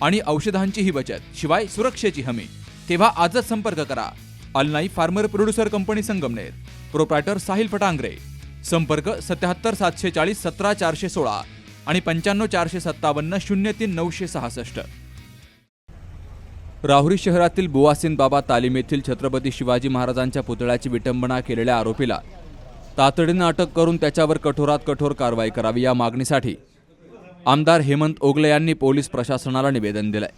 आणि औषधांचीही बचत शिवाय सुरक्षेची हमी. तेव्हा आजच संपर्क करा. अलनाई farmer producer company Sangamner. Proprietor Sahil Fatangare. संपर्क सत्याहत्तर सातशे चाळीस सतरा चारशे सोळा आणि पंच्याण्णव चारशे सत्तावन्न शून्य तीन नऊशे सहासष्ट. राहुरी शहरातील बुवासिन बाबा तालीम येथील छत्रपती शिवाजी महाराजांच्या पुतळ्याची विटंबना केलेल्या आरोपीला तातडीनं अटक करून त्याच्यावर कठोरात कठोर कारवाई करावी या मागणीसाठी आमदार हेमंत ओगले यांनी पोलीस प्रशासनाला निवेदन दिलंय.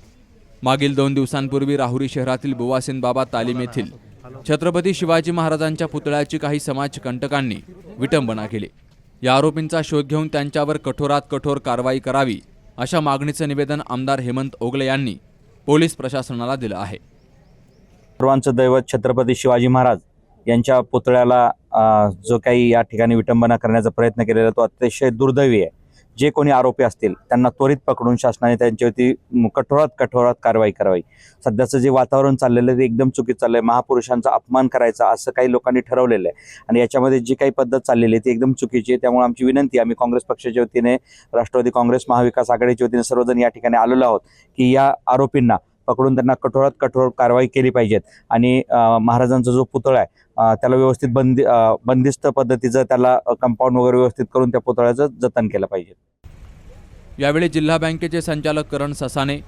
मागील दोन दिवसांपूर्वी राहुरी शहरातील बुवासेन बाबा तालीम येथील छत्रपती शिवाजी महाराजांच्या पुतळ्याची काही समाजकंटकांनी विटंबना केली. या आरोपींचा शोध घेऊन त्यांच्यावर कठोरात कठोर कारवाई करावी अशा मागणीचं निवेदन आमदार हेमंत ओगले यांनी पोलीस प्रशासनाला दिलं आहे. सर्वांचं दैवत छत्रपती शिवाजी महाराज यांच्या पुतळ्याला जो काही या ठिकाणी विटंबना करण्याचा प्रयत्न केलेला तो अतिशय दुर्दैवी आहे. जे कोणी आरोपी असतील त्यांना त्वरित पकडून शासनाने त्यांच्यावरती कठोरात कठोरात कारवाई करावी. सध्याचं जे वातावरण चाललेलं आहे ते एकदम चुकीचं आहे महापुरुषांचा अपमान करायचा असं काही लोकांनी ठरवलेलं आहे. आणि याच्यामध्ये जी काही पद्धत चाललेली आहे ती एकदम चुकीची आहे. त्यामुळे आमची विनंती आम्ही काँग्रेस पक्षाच्या वतीने राष्ट्रवादी काँग्रेस महाविकास आघाडीच्या वतीने सर्वजण या ठिकाणी आलेलो आहोत की या आरोपींना पकडून त्यांना कठोरात कठोर कारवाई केली पाहिजेत. आणि महाराजांचा जो पुतळा आहे त्याला व्यवस्थित बंदी बंदिस्त पद्धतीचं त्याला कंपाऊंड वगैरे व्यवस्थित करून त्या पुतळ्याचं जतन केलं पाहिजे. यावेळी जिल्हा बँकेचे संचालक करण ससाने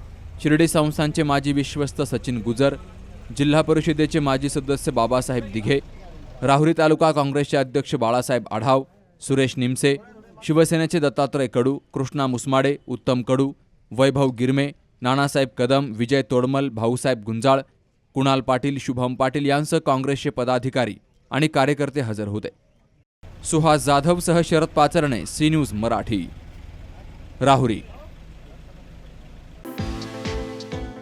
शिर्डी संस्थांचे माजी विश्वस्त सचिन गुजर जिल्हा परिषदेचे माजी सदस्य बाबासाहेब दिघे राहुरी तालुका काँग्रेसचे अध्यक्ष बाळासाहेब आढाव सुरेश निमसे शिवसेनेचे दत्तात्रय कडू कृष्णा मुसमाडे उत्तम कडू वैभव गिरमे नानासाहेब कदम विजय तोडमल भाऊसाहेब गुंजाळ कुणाल पाटील शुभम पाटील यांसह काँग्रेसचे पदाधिकारी आणि कार्यकर्ते हजर होते. सुहास जाधवसह शरद पाचरणे सी न्यूज मराठी. राहुरी.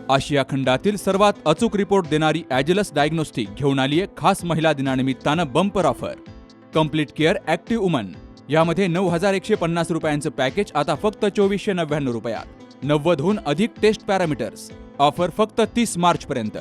आशिया खंडातील सर्वात अचूक रिपोर्ट देणारी ॲजलस डायग्नोस्टिक घेऊन आली आहे खास महिला दिनानिमित्तानं bumper offer. Complete care active woman. यामध्ये नऊ हजार एकशे पन्नास रुपयांचं पॅकेज आता फक्त चोवीसशे नव्याण्णव रुपयात. नव्वदहून अधिक टेस्ट पॅरामीटर्स. ऑफर फक्त तीस मार्चपर्यंत.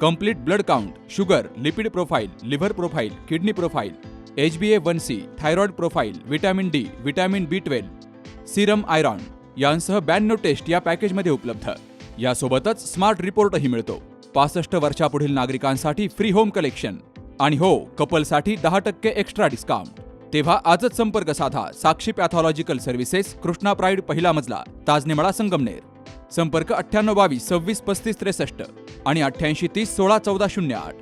Complete blood count sugar lipid profile liver profile kidney profile H B A one C thyroid profile vitamin D vitamin B twelve serum iron यांसह ब्याण्णव टेस्ट या पॅकेजमध्ये उपलब्ध. यासोबतच स्मार्ट रिपोर्टही मिळतो. पासष्ट वर्षापुढील नागरिकांसाठी फ्री होम कलेक्शन. आणि हो कपलसाठी दहा टक्के एक्स्ट्रा डिस्काउंट. तेव्हा आजच संपर्क साधा Sakshi pathological services Krishna pride पहिला मजला ताजनेमाळा संगमनेर. संपर्क अठ्ठ्याण्णव बावीस सव्वीस पस्तीस त्रेसष्ट आणि अठ्ठ्याऐंशी तीस सोळा चौदा शून्य आठ.